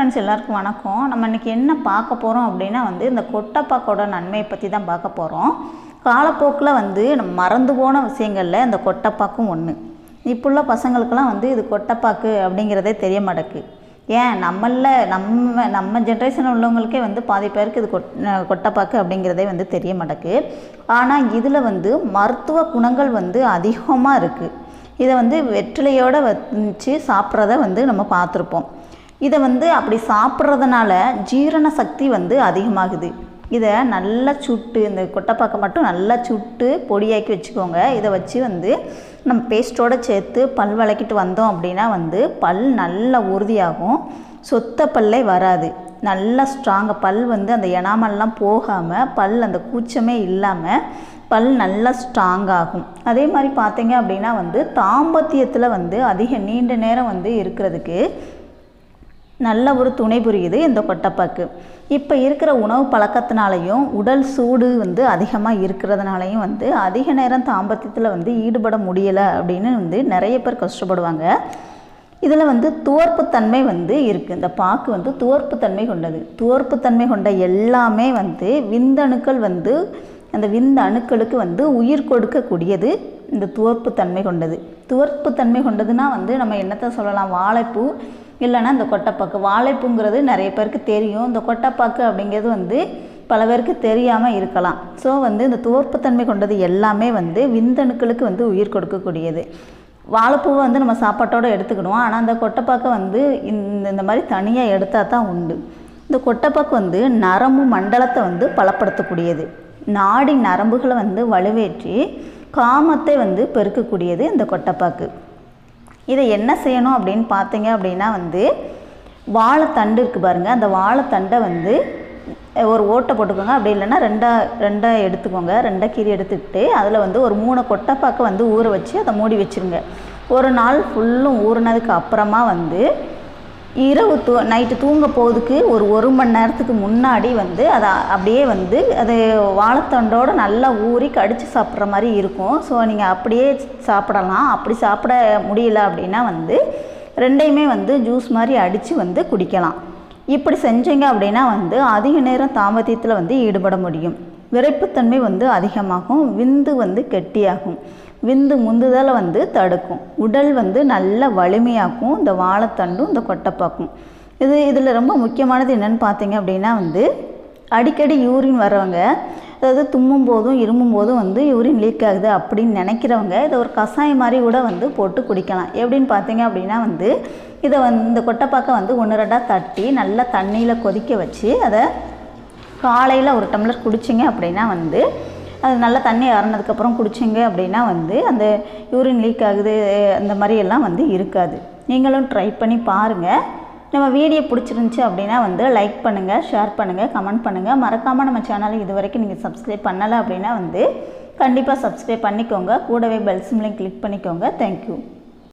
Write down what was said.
Friends எல்லாருக்கும் வணக்கம். நம்ம இன்றைக்கி என்ன பார்க்க போகிறோம் அப்படின்னா வந்து இந்த கொட்டைப்பாக்கோட நன்மையை பற்றி தான் பார்க்க போகிறோம் காலப்போக்கில் வந்து நம்ம மறந்து போன விஷயங்களில் இந்த கொட்டப்பாக்கும் ஒன்று இப்போ உள்ள பசங்களுக்கெல்லாம் வந்து இது கொட்டப்பாக்கு அப்படிங்கிறதே தெரிய மாட்டேக்கு ஏன்? நம்மள நம்ம நம்ம ஜென்ரேஷன் உள்ளவங்களுக்கே வந்து பாதி பேருக்கு இது கொட் கொட்டைப்பாக்கு அப்படிங்கிறதே வந்து தெரிய மாட்டேக்கு ஆனால் இதில் வந்து மருத்துவ குணங்கள் வந்து அதிகமாக இருக்குது இதை வந்து வெற்றிலையோடு வச்சு சாப்பிட்றத வந்து நம்ம பார்த்துருப்போம். இதை வந்து அப்படி சாப்பிட்றதுனால ஜீரண சக்தி வந்து அதிகமாகுது. இதை நல்லா சுட்டு இந்த கொட்டைப்பாக்கை மட்டும் நல்லா சுட்டு பொடியாக்கி வச்சுக்கோங்க. இதை வச்சு வந்து நம்ம பேஸ்ட்டோடு சேர்த்து பல் விளக்கிட்டு வந்தோம் அப்படின்னா வந்து பல் நல்லா உறுதியாகும். சொத்த பல்லே வராது. நல்லா ஸ்ட்ராங்காக பல் வந்து அந்த எனாமல்லாம் போகாமல் பல் அந்த கூச்சமே இல்லாமல் பல் நல்லா ஸ்ட்ராங்காகும் அதே மாதிரி பார்த்தீங்க அப்படின்னா வந்து தாம்பத்தியத்தில் வந்து அதிக நீண்ட நேரம் வந்து இருக்கிறதுக்கு நல்ல ஒரு துணை புரியுது இந்த கொட்டைப்பாக்கு. இப்போ இருக்கிற உணவு பழக்கத்தினாலையும் உடல் சூடு வந்து அதிகமாக இருக்கிறதுனாலையும் வந்து அதிக நேரம் தாம்பத்தியத்தில் வந்து ஈடுபட முடியலை அப்படின்னு வந்து நிறைய பேர் கஷ்டப்படுவாங்க. இதில் வந்து துவர்ப்புத்தன்மை வந்து இருக்குது இந்த பாக்கு வந்து துவர்ப்புத்தன்மை கொண்டது. துவர்ப்புத்தன்மை கொண்ட எல்லாமே வந்து விந்தணுக்கள் வந்து அந்த விந்த அணுக்களுக்கு வந்து உயிர் கொடுக்கக்கூடியது இந்த துவர்ப்புத்தன்மை கொண்டது. துவர்ப்புத்தன்மை கொண்டதுன்னா வந்து நம்ம என்னத்தை சொல்லலாம்? வாழைப்பூ இல்லைன்னா இந்த கொட்டைப்பாக்கு. வாழைப்பூங்கிறது நிறைய பேருக்கு தெரியும். இந்த கொட்டைப்பாக்கு அப்படிங்கிறது வந்து பல பேருக்கு தெரியாமல் இருக்கலாம். ஸோ வந்து இந்த துவர்ப்புத்தன்மை கொண்டது எல்லாமே வந்து விந்தணுக்களுக்கு வந்து உயிர் கொடுக்கக்கூடியது. வாழைப்பூவை வந்து நம்ம சாப்பாட்டோடு எடுத்துக்கணும். ஆனால் அந்த கொட்டைப்பாக்கை வந்து இந்த இந்த மாதிரி தனியாக எடுத்தால் தான் உண்டு. இந்த கொட்டைப்பாக்கு வந்து நரம்பு மண்டலத்தை வந்து பலப்படுத்தக்கூடியது. நாடி நரம்புகளை வந்து வலுவேற்றி காமத்தை வந்து பெருக்கக்கூடியது இந்த கொட்டைப்பாக்கு. இதை என்ன செய்யணும் அப்படின்னு பார்த்தீங்க அப்படின்னா வந்து வாழைத்தண்டு இருக்குது பாருங்கள் அந்த வாழைத்தண்டை வந்து ஒரு ஓட்டை போட்டுக்கோங்க. அப்படி இல்லைன்னா ரெண்டா ரெண்டாக எடுத்துக்கோங்க. ரெண்டாக கீரி எடுத்துக்கிட்டு அதில் வந்து ஒரு மூணு கொட்டைப்பாக்கை வந்து ஊற வச்சு அதை மூடி வச்சுருங்க. ஒரு நாள் ஃபுல்லும் ஊறினதுக்கு அப்புறமா வந்து இரவு தூ நைட்டு தூங்க போகிறதுக்கு ஒரு ஒரு மணி நேரத்துக்கு முன்னாடி வந்து அதை அப்படியே வந்து அது வாழைத்தண்டோடு நல்லா ஊறி கடித்து சாப்பிட்ற மாதிரி இருக்கும். ஸோ நீங்கள் அப்படியே சாப்பிடலாம். அப்படி சாப்பிட முடியல அப்படின்னா வந்து ரெண்டையுமே வந்து ஜூஸ் மாதிரி அடித்து வந்து குடிக்கலாம். இப்படி செஞ்சீங்க அப்படின்னா வந்து அதிக நேரம் தாமதத்தில் வந்து ஈடுபட முடியும். விரைப்புத்தன்மை வந்து அதிகமாகும் விந்து வந்து கெட்டியாகும். விந்து முந்துதலை வந்து தடுக்கும். உடல் வந்து நல்ல வலிமையாக்கும் இந்த வாழைத்தண்டும் இந்த கொட்டைப்பாக்கும். இது இதில் ரொம்ப முக்கியமானது என்னென்னு பார்த்தீங்க அப்படின்னா வந்து அடிக்கடி யூரின் வரவங்க அதாவது தும்மும் போதும் இருமும் போதும் வந்து யூரின் லீக் ஆகுது அப்படின்னு நினைக்கிறவங்க இதை ஒரு கஷாயம் மாதிரி கூட வந்து போட்டு குடிக்கலாம். எப்படின்னு பார்த்தீங்க அப்படின்னா வந்து இதை வந்து இந்த கொட்டைப்பாக்கை வந்து ஒன்று ரெண்டாக தட்டி நல்லா தண்ணியில் கொதிக்க வச்சு அதை காலையில் ஒரு டம்ளர் குடிச்சிங்க அப்படின்னா வந்து அது நல்லா தண்ணி இறனதுக்கப்புறம் குடிச்சிங்க அப்படின்னா வந்து அந்த யூரின் லீக் ஆகுது அந்த மாதிரி எல்லாம் வந்து இருக்காது. நீங்களும் ட்ரை பண்ணி பாருங்கள் நம்ம வீடியோ பிடிச்சிருந்துச்சி அப்படின்னா வந்து லைக் பண்ணுங்கள் ஷேர் பண்ணுங்கள் கமெண்ட் பண்ணுங்கள் மறக்காமல் நம்ம சேனலை இது வரைக்கும் நீங்கள் சப்ஸ்கிரைப் பண்ணலை அப்படின்னா வந்து கண்டிப்பாக சப்ஸ்கிரைப் பண்ணிக்கோங்க. கூடவே பெல் சிம்லையும் கிளிக் பண்ணிக்கோங்க. Thank you